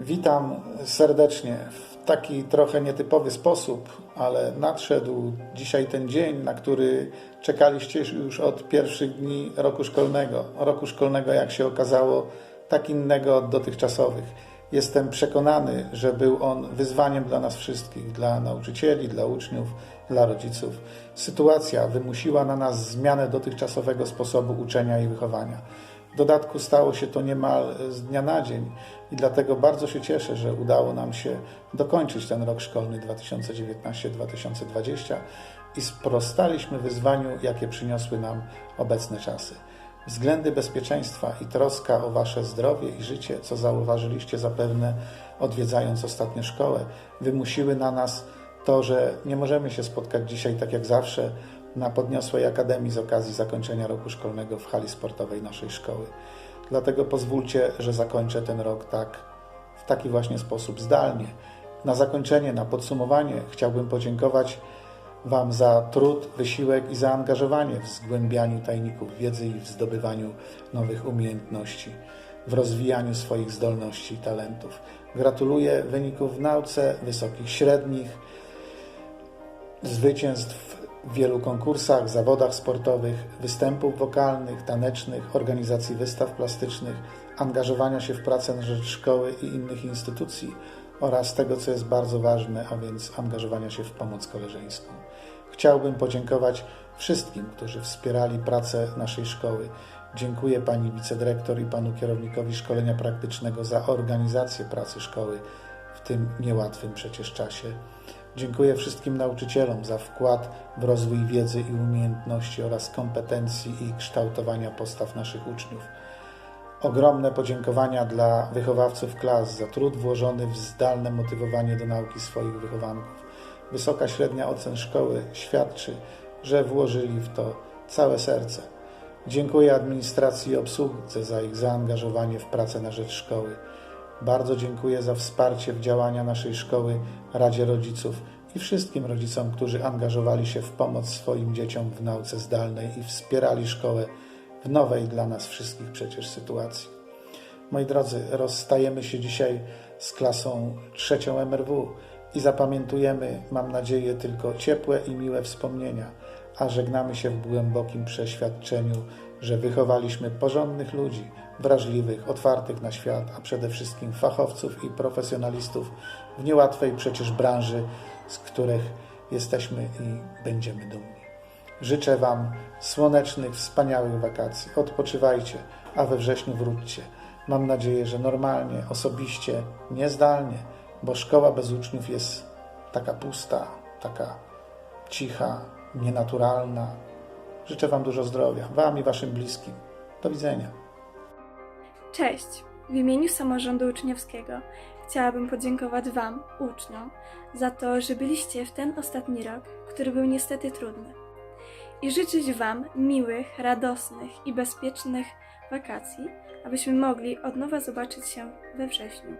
Witam serdecznie w taki trochę nietypowy sposób, ale nadszedł dzisiaj ten dzień, na który czekaliście już od pierwszych dni roku szkolnego. Roku szkolnego, jak się okazało, tak innego od dotychczasowych. Jestem przekonany, że był on wyzwaniem dla nas wszystkich, dla nauczycieli, dla uczniów, dla rodziców. Sytuacja wymusiła na nas zmianę dotychczasowego sposobu uczenia i wychowania. Dodatku stało się to niemal z dnia na dzień i dlatego bardzo się cieszę, że udało nam się dokończyć ten rok szkolny 2019-2020 i sprostaliśmy wyzwaniu, jakie przyniosły nam obecne czasy. Względy bezpieczeństwa i troska o Wasze zdrowie i życie, co zauważyliście zapewne odwiedzając ostatnio szkołę, wymusiły na nas to, że nie możemy się spotkać dzisiaj tak jak zawsze na podniosłej akademii z okazji zakończenia roku szkolnego w hali sportowej naszej szkoły. Dlatego pozwólcie, że zakończę ten rok tak, w taki właśnie sposób zdalnie. Na zakończenie, na podsumowanie chciałbym podziękować Wam za trud, wysiłek i zaangażowanie w zgłębianiu tajników wiedzy i w zdobywaniu nowych umiejętności, w rozwijaniu swoich zdolności i talentów. Gratuluję wyników w nauce, wysokich średnich, zwycięstw w wielu konkursach, zawodach sportowych, występów wokalnych, tanecznych, organizacji wystaw plastycznych, angażowania się w pracę na rzecz szkoły i innych instytucji oraz tego, co jest bardzo ważne, a więc angażowania się w pomoc koleżeńską. Chciałbym podziękować wszystkim, którzy wspierali pracę naszej szkoły. Dziękuję pani wicedyrektor i panu kierownikowi szkolenia praktycznego za organizację pracy szkoły w tym niełatwym przecież czasie. Dziękuję wszystkim nauczycielom za wkład w rozwój wiedzy i umiejętności oraz kompetencji i kształtowania postaw naszych uczniów. Ogromne podziękowania dla wychowawców klas za trud włożony w zdalne motywowanie do nauki swoich wychowanków. Wysoka średnia ocen szkoły świadczy, że włożyli w to całe serce. Dziękuję administracji i obsłudze za ich zaangażowanie w pracę na rzecz szkoły. Bardzo dziękuję za wsparcie w działania naszej szkoły, Radzie Rodziców i wszystkim rodzicom, którzy angażowali się w pomoc swoim dzieciom w nauce zdalnej i wspierali szkołę w nowej dla nas wszystkich przecież sytuacji. Moi drodzy, rozstajemy się dzisiaj z klasą trzecią MRW i zapamiętujemy, mam nadzieję, tylko ciepłe i miłe wspomnienia, a żegnamy się w głębokim przeświadczeniu, że wychowaliśmy porządnych ludzi, wrażliwych, otwartych na świat, a przede wszystkim fachowców i profesjonalistów w niełatwej przecież branży, z których jesteśmy i będziemy dumni. Życzę Wam słonecznych, wspaniałych wakacji. Odpoczywajcie, a we wrześniu wróćcie. Mam nadzieję, że normalnie, osobiście, niezdalnie, bo szkoła bez uczniów jest taka pusta, taka cicha, nienaturalna. Życzę Wam dużo zdrowia, Wam i Waszym bliskim. Do widzenia. Cześć! W imieniu samorządu uczniowskiego chciałabym podziękować Wam, uczniom, za to, że byliście w ten ostatni rok, który był niestety trudny. I życzyć Wam miłych, radosnych i bezpiecznych wakacji, abyśmy mogli od nowa zobaczyć się we wrześniu.